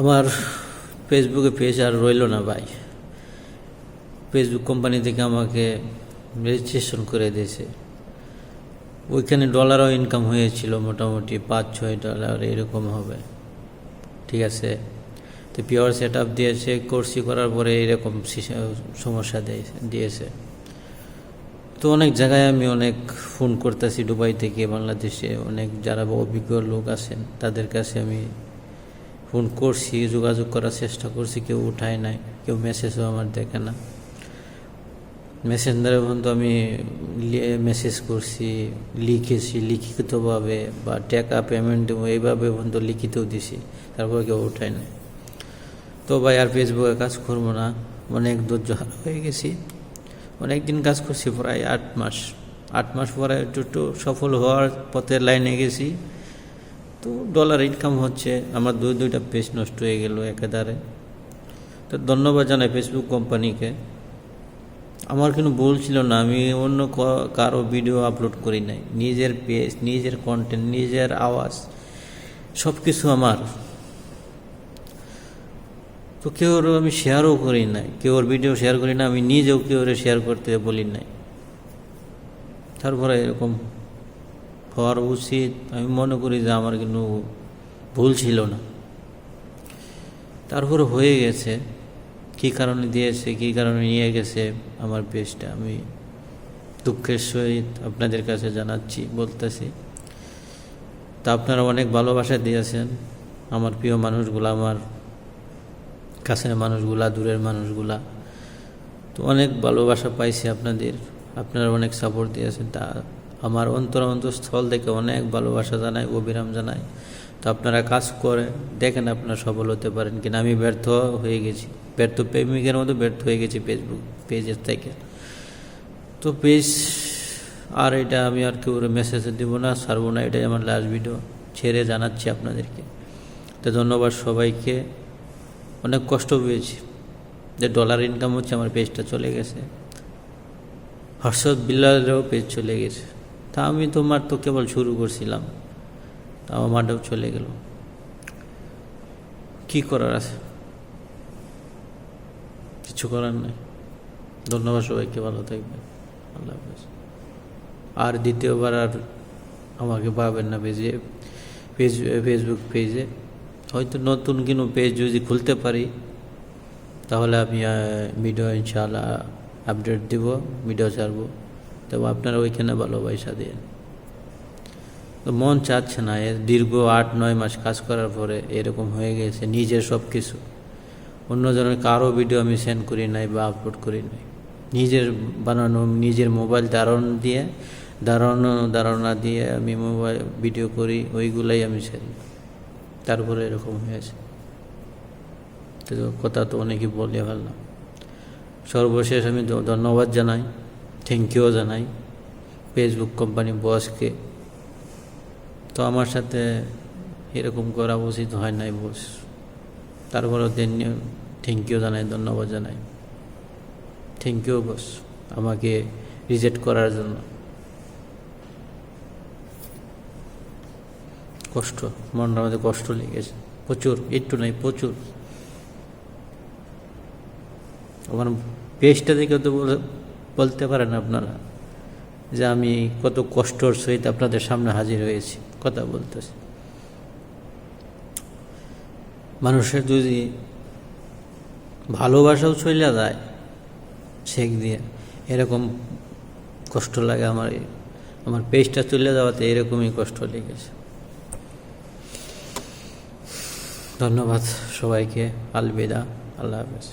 আমার ফেসবুকে পেজ আর রইল না ভাই। ফেসবুক কোম্পানি থেকে আমাকে রেজিস্ট্রেশন করে দিয়েছে। ওইখানে ডলারও ইনকাম হয়েছিল মোটামুটি পাঁচ, ছয় ডলার এরকম হবে। ঠিক আছে? তো পিওর সেট আপ দিয়েছে কোর্সি করার পরে এরকম সমস্যা দিয়েছে। তো অনেক জায়গায় আমি অনেক ফোন করতেছি দুবাই থেকে বাংলাদেশে অনেক যারা অভিজ্ঞ লোক আছেন, তাদের কাছে আমি ফোন করছি, যোগাযোগ করার চেষ্টা করছি, কেউ উঠায় নাই, কেউ মেসেজও আমার দেখে না। মেসেঞ্জারে পর্যন্ত আমি মেসেজ করছি, লিখেছি, লিখিতভাবে বা টাকা পেমেন্ট দেবো, এইভাবে পর্যন্ত লিখিতও দিছি, তারপর কেউ উঠায় নাই। তো ভাই আর ফেসবুকে কাজ করব না, অনেক ধৈর্য হারা হয়ে গেছি। অনেক দিন কাজ করছি, প্রায় আট মাস আট মাস পরে একটু একটু সফল হওয়ার পথে লাইনে গেছি। তো ডলার ইনকাম হচ্ছে, আমার দুই, দুইটা পেজ নষ্ট হয়ে গেল একেবারে। তো ধন্যবাদ জানাই ফেসবুক কোম্পানিকে আমার কোনো ভুল ছিল না, আমি অন্য কারও ভিডিও আপলোড করি নাই। নিজের পেজ নিজের কন্টেন্ট নিজের আওয়াজ সব কিছু আমার। তো কেউ আমি শেয়ারও করি নাই, কেউ ভিডিও শেয়ার করি না, আমি নিজেও কেউ শেয়ার করতে বলি নাই। তারপরে এরকম হওয়ার উচিত। আমি মনে করি যে আমার কিন্তু ভুল ছিল না। তারপর হয়ে গেছে। কী কারণে দিয়েছে, কী কারণে নিয়ে গেছে, আমার পেজটা আমি দুঃখের সহিত আপনাদের কাছে জানাচ্ছি, বলতেছি। তা আপনারা অনেক ভালোবাসা দিয়েছেন। আমার প্রিয় মানুষগুলো, আমার কাছের মানুষগুলা, দূরের মানুষগুলা। তো অনেক ভালোবাসা পাইছি আপনাদের। আপনারা অনেক সাপোর্ট দিয়েছেন। তা আমার অন্তর অন্তঃস্থল থেকে অনেক ভালোবাসা জানাই অবিরাম জানাই তো আপনারা কাজ করে দেখেন আপনারা সফল হতে পারেন কিনা। আমি ব্যর্থ হয়ে গেছি। ব্যর্থ প্রেমিকের মতো ব্যর্থ হয়ে গেছি ফেসবুক পেজের থেকে। তো পেজ আর এটা আমি আর কেউ মেসেজে দিব না, ছাড়বো না, এটাই আমার লাস্ট ভিডিও ছেড়ে জানাচ্ছি আপনাদেরকে। তো ধন্যবাদ সবাইকে। অনেক কষ্ট পেয়েছি। যে ডলার ইনকাম হচ্ছে, আমার পেজটা চলে গেছে। হর্ষদ বিল্লালেরও পেজ চলে গেছে। তা আমি তোমার তো কেবল শুরু করছিলাম। তা আমারটাও চলে গেল। কি করার আছে? কিছু করার নেই। ধন্যবাদ সবাইকে, ভালো থাকবেন। আল্লাহ হাফেজ। আর দ্বিতীয়বার আর আমাকে পাবেন না পেজে, পেজ ফেসবুক পেজে। হয়তো নতুন কোনো পেজ যদি খুলতে পারি, তাহলে আমি ভিডিও ইনশাআল্লাহ আপডেট দিব ভিডিও ছাড়বো। তবে আপনারা ওইখানে ভালোবাসা দিন। তো মন চাচ্ছে না এর দীর্ঘ আট, নয় মাস কাজ করার পরে এরকম হয়ে গেছে, নিজের সব কিছু অন্যজনের কারও ভিডিও আমি সেন্ড করি নাই বা আপলোড করি নাই। নিজের বানানো, নিজের মোবাইল ধারণ দিয়ে, ধারণা ধারণা দিয়ে আমি মোবাইল ভিডিও করি, ওইগুলাই আমি ছাড়ি তারপরে এরকম হয়েছে। তো কথা তো অনেকই বলে ফেললাম সর্বশেষ আমি ধন্যবাদ জানাই। থ্যাংক ইউ জানাই ফেসবুক কোম্পানি বসকে তো আমার সাথে এরকম করা উচিত হয় নাই বস তারপরেও থ্যাংক ইউ জানাই, ধন্যবাদ জানাই। থ্যাংক ইউ বস আমাকে রিজেক্ট করার জন্য। কষ্ট মনটা আমাদের কষ্ট লেগেছে। প্রচুর, একটু নাই, প্রচুর। আমার পেজটা দেখে তো বলতে পারেন আপনারা যে আমি কত কষ্টর সহিত আপনাদের সামনে হাজির হয়েছি, কথা বলতেছি। মানুষের যদি ভালোবাসাও চলে যায় শেখ দিয়ে, এরকম কষ্ট লাগে আমার আমার পেজটা চলে যাওয়াতে এরকমই কষ্ট লেগেছে। ধন্যবাদ সবাইকে, আলবিদা, আল্লাহ হাফেজ।